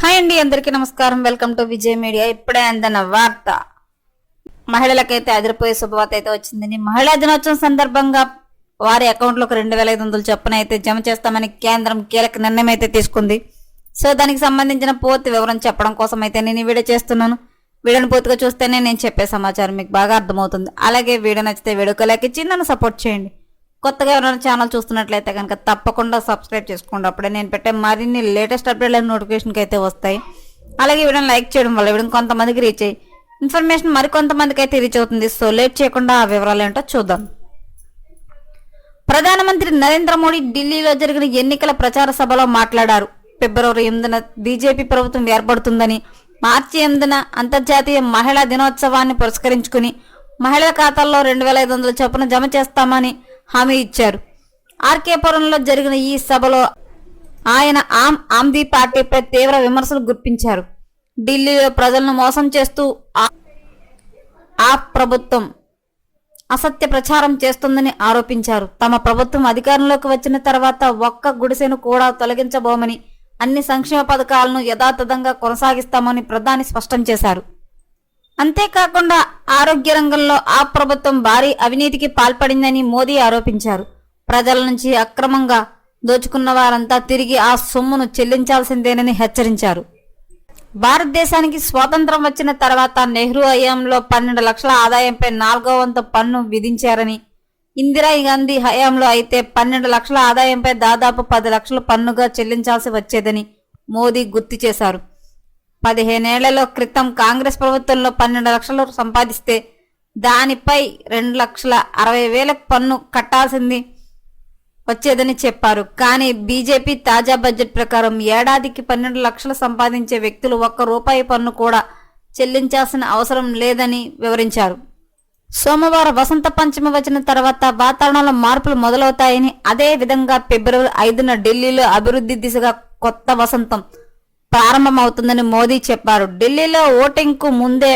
Hi అండి అందరికీ నమస్కారం. Welcome to Vijay media. ఇప్పుడే అందన వార్త. మహిళలకైతే అదిరిపోయే శుభవార్త అయితే వచ్చిందని మహిళా దినోత్సవం సందర్భంగా వారి అకౌంట్లోకి రెండు వేల ఐదు వందలు చొప్పున అయితే జమ చేస్తామని కేంద్రం కీలక నిర్ణయం అయితే తీసుకుంది. సో దానికి సంబంధించిన పూర్తి వివరం చెప్పడం కోసం అయితే నేను ఈ వీడియో చేస్తున్నాను. వీడియోని పూర్తిగా చూస్తేనే నేను చెప్పే సమాచారం మీకు బాగా అర్థమవుతుంది. అలాగే వీడియో నచ్చితే వీడియోకి లైక్ ఇచ్చి నన్ను సపోర్ట్ చేయండి. కొత్తగా ఎవరైనా ఛానల్ చూస్తున్నట్లయితే కనుక తప్పకుండా సబ్స్క్రైబ్ చేసుకోండి. అప్పుడే నేను పెట్టే మరిన్ని లేటెస్ట్ అప్డేట్ నోటిఫికేషన్కి అయితే వస్తాయి. అలాగే వీడియోని లైక్ చేయడం వల్ల వీడియో కొంతమందికి రీచ్ అయ్యి ఇన్ఫర్మేషన్ మరికొంతమందికి అయితే రీచ్ అవుతుంది. సో లేట్ చేయకుండా ఆ వివరాలు ఏంటో చూద్దాం. ప్రధానమంత్రి నరేంద్ర మోడీ ఢిల్లీలో జరిగిన ఎన్నికల ప్రచార సభలో మాట్లాడారు. ఫిబ్రవరి ఎనిమిదిన బీజేపీ ప్రభుత్వం ఏర్పడుతుందని మార్చి ఎనిమిదిన అంతర్జాతీయ మహిళా దినోత్సవాన్ని పురస్కరించుకుని మహిళల ఖాతాల్లో రెండు వేల ఐదు వందల చొప్పున జమ చేస్తామని హామీ ఇచ్చారు. ఆర్కేపురంలో జరిగిన ఈ సభలో ఆయన ఆమ్ ఆమ్దీ పార్టీపై తీవ్ర విమర్శలు గుర్తించారు ఢిల్లీలో ప్రజలను మోసం చేస్తూ ఆ ప్రభుత్వం అసత్య ప్రచారం చేస్తుందని ఆరోపించారు. తమ ప్రభుత్వం అధికారంలోకి వచ్చిన తర్వాత ఒక్క గుడిసెను కూడా తొలగించబోమని అన్ని సంక్షేమ పథకాలను యథాతథంగా కొనసాగిస్తామని ప్రధాని స్పష్టం చేశారు. అంతేకాకుండా ఆరోగ్య రంగంలో ఆ ప్రభుత్వం భారీ అవినీతికి పాల్పడిందని మోదీ ఆరోపించారు. ప్రజల నుంచి అక్రమంగా దోచుకున్న వారంతా తిరిగి ఆ సొమ్మును చెల్లించాల్సిందేనని హెచ్చరించారు. భారతదేశానికి స్వాతంత్రం వచ్చిన తర్వాత నెహ్రూ హయాంలో పన్నెండు లక్షల ఆదాయంపై నాలుగో వంతు పన్ను విధించారని ఇందిరా గాంధీ హయాంలో అయితే పన్నెండు లక్షల ఆదాయంపై దాదాపు పది లక్షల పన్నుగా చెల్లించాల్సి వచ్చేదని మోదీ గుర్తు చేశారు. పదిహేనేళ్ళలో క్రితం కాంగ్రెస్ ప్రభుత్వంలో పన్నెండు లక్షలు సంపాదిస్తే దానిపై రెండు లక్షల అరవై వేలకు పన్ను కట్టాల్సింది వచ్చేదని చెప్పారు. కానీ బీజేపీ తాజా బడ్జెట్ ప్రకారం ఏడాదికి పన్నెండు లక్షలు సంపాదించే వ్యక్తులు ఒక్క రూపాయి పన్ను కూడా చెల్లించాల్సిన అవసరం లేదని వివరించారు. సోమవారం వసంత పంచమి వచ్చిన తర్వాత వాతావరణంలో మార్పులు మొదలవుతాయని అదే విధంగా ఫిబ్రవరి ఐదున ఢిల్లీలో అభివృద్ధి దిశగా కొత్త వసంతం ప్రారంభమవుతుందని మోదీ చెప్పారు. ఢిల్లీలో ఓటింగ్కు ముందే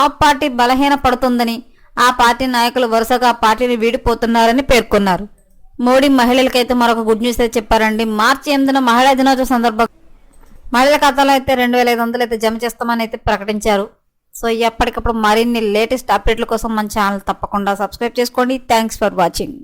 ఆప్ పార్టీ బలహీన పడుతుందని ఆ పార్టీ నాయకులు వరుసగా పార్టీని వీడిపోతున్నారని పేర్కొన్నారు. మోడీ మహిళలకైతే మరొక గుడ్ న్యూస్ అయితే చెప్పారండి. మార్చి ఎనిమిదిన మహిళా దినోత్సవం సందర్భంగా మహిళల ఖాతాలో అయితే రెండు వేల ఐదు వందలు అయితే జమ చేస్తామని అయితే ప్రకటించారు. సో ఎప్పటికప్పుడు మరిన్ని లేటెస్ట్ అప్డేట్ల కోసం మన ఛానల్ తప్పకుండా సబ్స్క్రైబ్ చేసుకోండి. Thanks for watching.